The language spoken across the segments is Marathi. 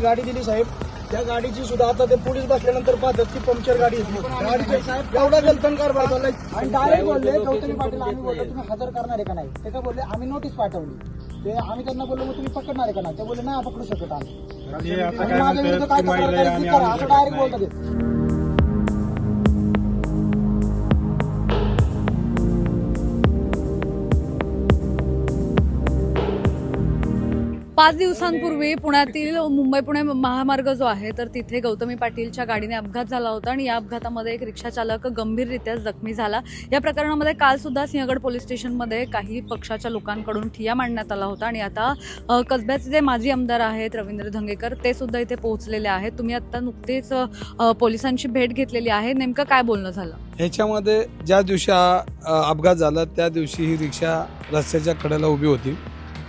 गाडी दिली साहेब. त्या गाडीची सुद्धा आता ते पोलीस बसल्यानंतर पाहतात ती पंक्चर गाडी एवढा गलतन कारभार चाललाय आणि डायरेक्ट बोलले गौतमी पाटील आम्ही बोललो तुम्ही हजर करणार आहे का नाही? ते काय बोलले आम्ही नोटीस पाठवली. ते आम्ही त्यांना बोललो मग तुम्ही पकडणार आहे का नाही? ते बोलले नाही पकडू शकत आम्ही. माझ्या विरुद्ध काय की असं डायरेक्ट बोलतात पाच दिवसांपूर्वी पुण्यातील मुंबई पुणे महामार्ग जो आहे तर तिथे गौतमी पाटीलच्या गाडीने अपघात झाला होता आणि या अपघातामध्ये एक रिक्षाचालक गंभीररित्या जखमी झाला. या प्रकरणामध्ये काल सुद्धा सिंहगड पोलीस स्टेशनमध्ये काही पक्षाच्या लोकांकडून ठिया मांडण्यात आला होता आणि आता कसब्याचे जे माजी आमदार आहेत रवींद्र धंगेकर ते सुद्धा इथे पोहोचलेले आहेत. तुम्ही आता नुकतेच पोलिसांची भेट घेतलेली आहे. नेमकं काय बोलणं झालं? ह्याच्यामध्ये ज्या दिवशी अपघात झाला त्या दिवशी ही रिक्षा रस्त्याच्या कडेला उभी होती.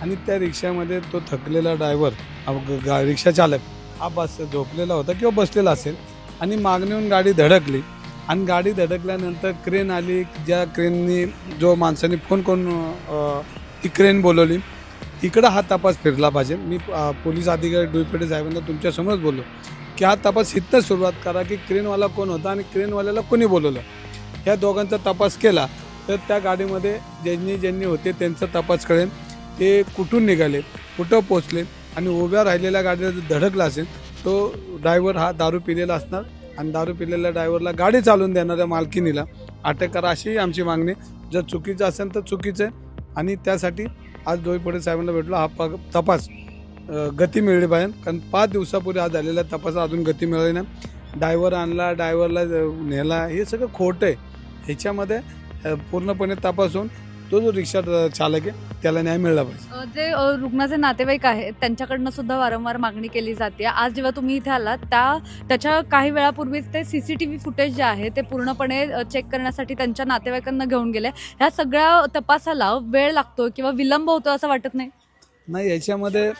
आणि त्या रिक्षामध्ये तो थकलेला ड्रायव्हर रिक्षा चालक हा बस झोपलेला होता किंवा बसलेला असेल. आणि मागणीहून गाडी धडकली. आणि गाडी धडकल्यानंतर क्रेन आली. ज्या क्रेननी जो माणसाने फोन करून ती क्रेन बोलवली. इकडं हा तपास फिरला पाहिजे. मी पोलीस अधिकारी डुईपेटे साहेबांना तुमच्यासमोरच बोललो. की हा तपास इथं सुरुवात करा की क्रेनवाला कोण होता आणि क्रेनवाल्याला कोणी बोलवलं? ह्या दोघांचा तपास केला. तर त्या गाडीमध्ये ज्यांनी ज्यांनी होते त्यांचा तपास कळेल. ते कुठून निघाले कुठं पोचले आणि उभ्या राहिलेल्या गाडीला जर धडकला असेल तो ड्रायव्हर हा दारू पिलेला असणार आणि दारू पिलेल्या ड्रायव्हरला गाडी चालवून देणाऱ्या मालकिनीला अटक करा अशी आमची मागणी. जर चुकीचं असेल तर चुकीचं आहे आणि त्यासाठी आज डोईपडे साहेबांना भेटलो. हा प तपास गती मिळली पाहिजे कारण पाच दिवसापूर्वी आज झालेल्या तपासात अजून गती मिळाली नाही. डायव्हर आणला ड्रायव्हरला नेला हे सगळं खोटं आहे. ह्याच्यामध्ये पूर्णपणे तपासून तो जो रिक्षा चालक आहे त्याला न्याय मिळला पाहिजे. अ, जे अ, रुग्णाचे नातेवाईक आहेत त्यांच्याकडनं सुद्धा वारंवार मागणी केली जाते. आज जेव्हा तुम्ही इथे आलात त्या त्याच्या काही वेळापूर्वीच ते सीसीटीव्ही फुटेज जे आहे ते पूर्णपणे चेक करण्यासाठी त्यांच्या नातेवाईकांना घेऊन गेले. ह्या सगळ्या तपासाला वेळ लागतो किंवा विलंब होतो असं वाटत नाही? नाही याच्यामध्ये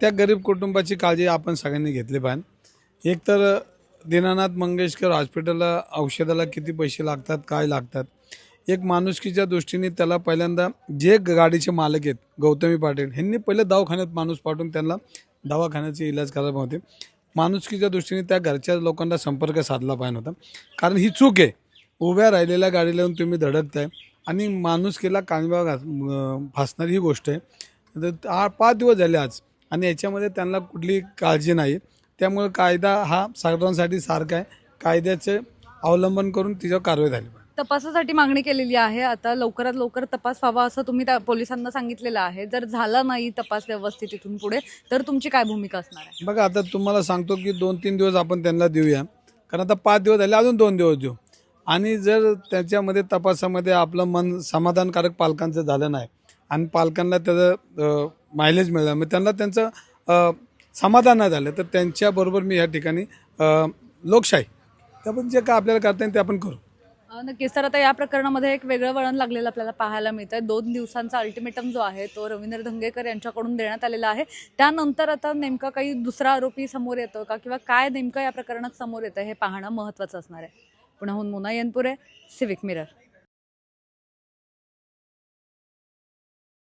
त्या गरीब कुटुंबाची काळजी आपण सगळ्यांनी घेतली पाहिजे. एक तर दीनानाथ मंगेशकर हॉस्पिटलला औषधाला किती पैसे लागतात काय लागतात? एक माणुसकीच्या दृष्टीने त्याला पहिल्यांदा जे गाडीचे मालक आहेत गौतमी पाटील ह्यांनी पहिले दवाखान्यात माणूस पाठवून त्यांना दवाखान्याचे इलाज करायला होते. माणुसकीच्या दृष्टीने त्या घरच्या लोकांना संपर्क साधला पाहिजे होता. कारण ही चूक आहे. उभ्या राहिलेल्या गाडीला येऊन तुम्ही धडकताय आणि माणुसकीला कानबा घास फासणारी ही गोष्ट आहे. तर हा पाच दिवस झाले आज आणि याच्यामध्ये त्यांना कुठली काळजी नाही. त्यामुळे कायदा हा सर्वांसाठी सारखा आहे. कायद्याचे अवलंबन करून तिच्यावर कारवाई झाली तपासासाठी मागणी केलेली आहे. आता लवकरात लवकर तपास व्हावा असं तुम्ही त्या पोलिसांना सांगितलेलं आहे. जर झाला नाही तपास व्यवस्थित इथून पुढे तर तुमची काय भूमिका असणार आहे? बघा आता तुम्हाला सांगतो की दोन तीन दिवस आपण त्यांना देऊया. कारण आता पाच दिवस झाले अजून दोन दिवस देऊ. आणि जर त्याच्यामध्ये तपासामध्ये आपलं मन समाधानकारक पालकांचं झालं नाही आणि पालकांना त्याचं मायलेज मिळालं मग त्यांना त्यांचं समाधान नाही झालं तर त्यांच्याबरोबर मी या ठिकाणी लोकशाही. त्यापण जे काय आपल्याला करता येईल ते आपण करू. नक्कीच. तर आता या प्रकरणामध्ये एक वेगळं वळण लागलेलं आपल्याला पाहायला मिळतं आहे दोन दिवसांचा अल्टिमेटम जो आहे तो रवींद्र धंगेकर यांच्याकडून देण्यात आलेला आहे. त्यानंतर आता नेमका काही दुसरा आरोपी समोर येतो का? किंवा काय नेमकं या प्रकरणात समोर येतं हे पाहणं महत्त्वाचं असणार आहे. पुण्याहून मुना येनपुरे सिविक मिरर